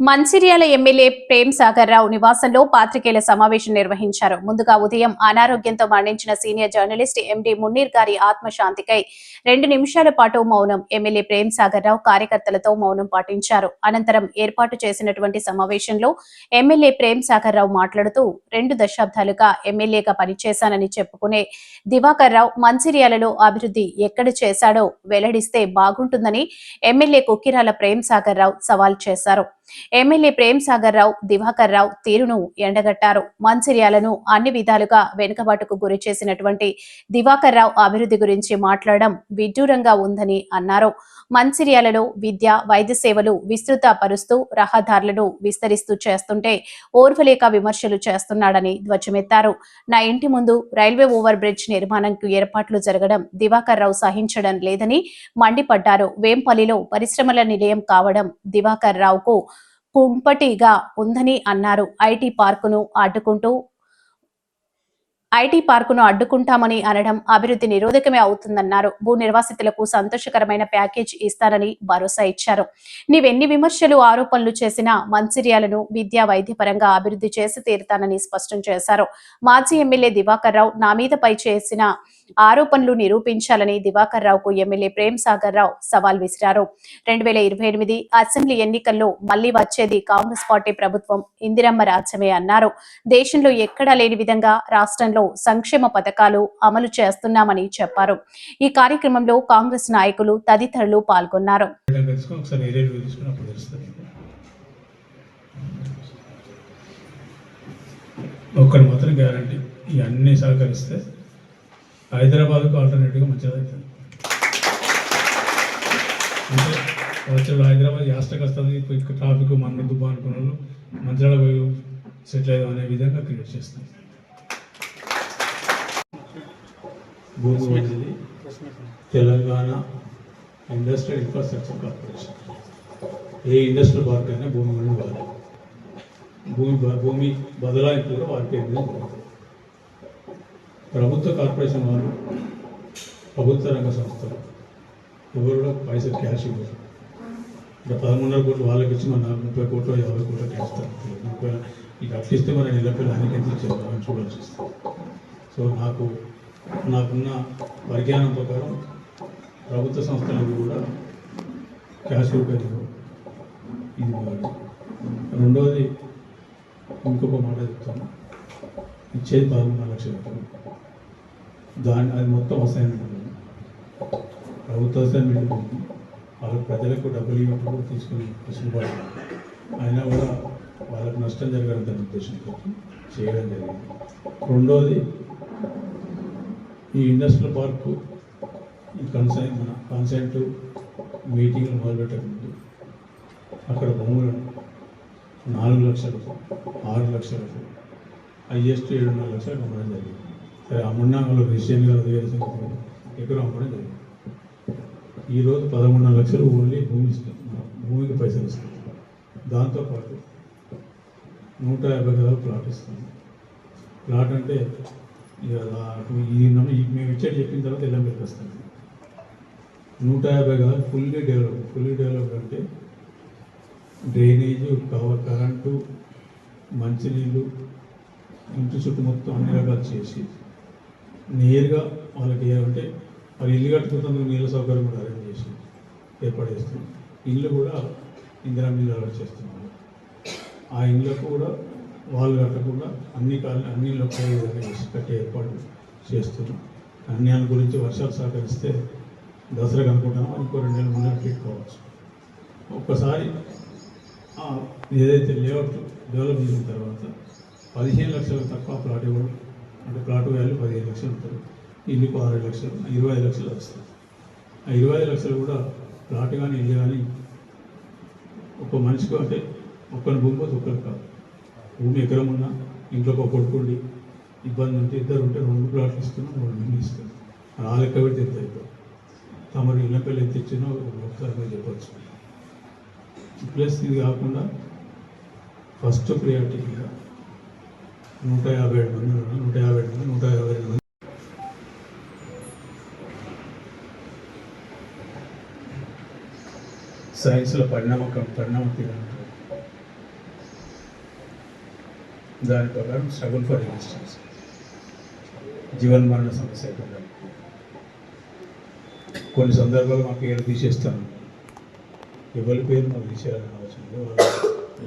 Mancherial MLA Prem Sagar Rao నివాసంలో పాత్రికేయుల సమావేశం నిర్వహించారు. ముందుగా ఉదయం అనారోగ్యంతో మరణించిన సీనియర్ జర్నలిస్ట్ ఎండి మున్నీర్ గారి ఆత్మశాంతికై రెండు నిమిషాల పాటు మౌనం ఎమ్మెల్యే ప్రేమ్ సాగర్ రావు కార్యకర్తలతో మౌనం పాటించారు. అనంతరం ఏర్పాటు చేసినటువంటి సమావేశంలో ఎమ్మెల్యే ప్రేమ్ సాగర్ రావు మాట్లాడుతూ రెండు దశాబ్దాలుగా ఎమ్మెల్యేగా పనిచేశానని చెప్పుకునే దివాకర్ రావు మంచిర్యాలలో అభివృద్ధి ఎక్కడ చేశాడో వెల్లడిస్తే బాగుంటుందని ఎమ్మెల్యే కుక్కిరాల ప్రేమ్ సాగర్ రావు సవాల్ చేశారు. ఎమ్మెల్యే ప్రేమ్ సాగర్ రావు దివాకర్ రావు తీరును ఎండగట్టారు. మంచిర్యాలను అన్ని విధాలుగా వెనుకబాటుకు గురి చేసినటువంటి దివాకర్ రావు అభివృద్ధి గురించి మాట్లాడడం విడ్డూరంగా ఉందని అన్నారు. మంచిర్యాలలో విద్య వైద్య సేవలు విస్తృత పరుస్తూ రహదారులను విస్తరిస్తూ చేస్తుంటే ఓర్వలేక విమర్శలు చేస్తున్నాడని ధ్వజమెత్తారు. నా ఇంటి ముందు రైల్వే ఓవర్ బ్రిడ్జ్ నిర్మాణంకు ఏర్పాట్లు జరగడం దివాకర్ రావు సహించడం లేదని మండిపడ్డారు. వేంపల్లిలో పరిశ్రమల నిలయం కావడం దివాకర్ రావుకు కుంపటిగా ఉందని అన్నారు. ఐటీ పార్కును అడ్డుకుంటూ ఐటీ పార్కును అడ్డుకుంటామని అనడం అభివృద్ధి నిరోధకమే అవుతుందన్నారు. భూ నిర్వాసితులకు సంతోషకరమైన ప్యాకేజ్ ఇస్తారని భరోసా ఇచ్చారు. నీవెన్ని విమర్శలు ఆరోపణలు చేసినా మంచిర్యాలను విద్యా వైద్యపరంగా అభివృద్ధి చేసి తీరుతానని స్పష్టం చేశారు. మాజీ ఎమ్మెల్యే దివాకర్ రావు నా మీద పై చేసిన ఆరోపణలు నిరూపించాలని దివాకర్ రావుకు ఎమ్మెల్యే ప్రేమ్ సాగర్ రావు సవాల్ విసిరారు. రెండు వేల ఇరవై ఎనిమిది అసెంబ్లీ ఎన్నికల్లో మళ్ళీ వచ్చేది కాంగ్రెస్ పార్టీ ప్రభుత్వం. ఇందిరమ్మ రాజ్యమే అన్నారు. దేశంలో ఎక్కడా లేని విధంగా రాష్ట్రంలో రాష్ట్రంలో సంక్షేమ పథకాలు అమలు చేస్తున్నామని చెప్పారు. ఈ కార్యక్రమంలో కాంగ్రెస్ నాయకులు తదితరులు పాల్గొన్నారు. ఇలా ఒక్కటి మాత్రం గ్యారంటీ ఇవన్నీ సహకరిస్తే హైదరాబాద్కు ఆల్టర్నేటివ్గా మంచిది అవుతుంది. అంటే వచ్చే హైదరాబాద్ యాస్టకి వస్తుంది ట్రాఫిక్ మన దుబ్బా అనుకున్న వాళ్ళు మంచిగా సెటిల్ అయ్యాం అనే విధంగా క్రియేట్ చేస్తాం భూమి వచ్చేది తెలంగాణ ఇండస్ట్రియల్ ఇన్ఫ్రాస్ట్రక్చర్ కార్పొరేషన్. ఏ ఇండస్ట్రియల్ పార్క్ అయినా భూమి నుండి వాళ్ళు భూమి భూమి బదలాయింపు కూడా వారి పేరు మీద ప్రభుత్వ కార్పొరేషన్ వాళ్ళు ప్రభుత్వ రంగ సంస్థలు ఎవరు కూడా పైసలు క్యాష్ ఇవ్వరు. ఇంకా పదమూడున్నర కోట్లు వాళ్ళకి ఇచ్చి మన ముప్పై కోట్లు యాభై కోట్లు క్యాష్ తగ్గుతుంది ముప్పై ఇక అట్లిస్తే మన నెల పిల్లలు అన్ని ఎంత ఇచ్చారు చూడాల్సి వస్తుంది. సో నాకు నాకున్న పరిజ్ఞానం ప్రకారం ప్రభుత్వ సంస్థలకు కూడా క్యాష్ రూపాయలు ఇది ఒకటి. రెండవది ఇంకొక మాట చెప్తాను. ఇచ్చేది పదమూడున్నర లక్షల రూపాయలు దాని అది మొత్తం అసైన్మెంట్ ప్రభుత్వ అసైన్మెంట్ ఉంది. వాళ్ళ ప్రజలకు డబ్బులు ఇవ్వకుండా తీసుకుని వెసులుబాటు అయినా కూడా వాళ్ళకు నష్టం జరగడం ఉద్దేశంతో చేయడం జరిగింది. రెండవది ఈ ఇండస్ట్రియల్ పార్కు ఈ కన్సైన్ మన కన్సెంట్ మీటింగ్లు మొదలుపెట్టక ముందు అక్కడ భూములను నాలుగు లక్షలకు ఆరు లక్షలకు హైయెస్ట్ ఏడున్నర లక్షలకు అమ్మడం జరిగింది. సరే అమ్మన్నా వాళ్ళు రిజిస్ట్రేషన్ గారు అమ్మడం జరిగింది. ఈరోజు పదమూడున్నర లక్షలు ఓన్లీ భూమి భూమికి పైసలు ఇస్తుంది దాంతోపాటు నూట యాభై గదాలు ప్లాట్ ఇస్తుంది ప్లాట్ అంటే ఈ ఈ మేము ఇచ్చేది చెప్పిన తర్వాత ఎల్లం వస్తాం. నూట యాభై కాదు ఫుల్లీ డెవలప్ ఫుల్లీ డెవలప్ అంటే డ్రైనేజ్ కవర్ కరెంటు మంచినీళ్ళు ఇంటి చుట్టూ మొత్తం అన్ని రకాలు చేసి నేరుగా వాళ్ళకి ఏమంటే వాళ్ళు ఇల్లు కట్టుకున్నందుకు నీళ్ళ సౌకర్యం కూడా అరేంజ్ చేసి ఏర్పాటు చేస్తాం ఇల్లు కూడా ఇందిరా మిల్లు అలవాటు చేస్తున్నారు ఆ ఇళ్ళకు కూడా వాళ్ళు కట్టకుండా అన్ని కాల అన్ని ఇళ్ళు కట్టే ఏర్పాటు చేస్తున్నాం. అన్యాల గురించి వర్షాలు సహకరిస్తే దసరాకు అనుకుంటున్నాం ఇంకో రెండు నెలల ముందు పెట్టుకోవచ్చు ఒక్కసారి ఏదైతే లేఅవుట్ డెవలప్ చేసిన తర్వాత పదిహేను లక్షలు తక్కువ ప్లాట్ ఇవ్వడం అంటే ప్లాట్ వాల్యూ పదిహేను లక్షలు ఉంటుంది. ఇల్లుకు ఆరు లక్షలు ఇరవై ఐదు లక్షలు వస్తుంది ఆ ఇరవై ఐదు లక్షలు కూడా ప్లాట్ కానీ ఇల్లు కానీ ఒక మనిషికి అంటే ఒక్కరి భూమి పోతే ఒక్కరికి కాదు. భూమి ఎకరం ఉన్నా ఇంట్లో ఒక కొడుకుండి ఇబ్బంది ఉంటే ఇద్దరు ఉంటే రెండు ప్లాట్లు ఇస్తున్నాం రెండు మిల్లు ఇస్తున్నాం. ఆ లెక్క పెడితే ఎంత అవుతుంది తమరు ఇళ్ళ పిల్లలు ఎంత ఇచ్చినా ఒకసారి మీరు చెప్పచ్చు ప్లస్ ఇది కాకుండా ఫస్ట్ ప్రియారిటీగా నూట యాభై ఏడు మంది ఉన్నారు. నూట యాభై ఏడు మంది నూట యాభై ఏడు మంది. సైన్స్లో పరిణామకం పరిణామ దాని ప్రకారం స్ట్రగుల్ ఫర్ ఎగ్జిస్టెన్స్ జీవన్ మరణ సమస్య ప్రకారం. కొన్ని సందర్భాలు మా పేరు తీసేస్తాను. ఎవరి పేరు మాకు తీసేయాలని ఆలోచన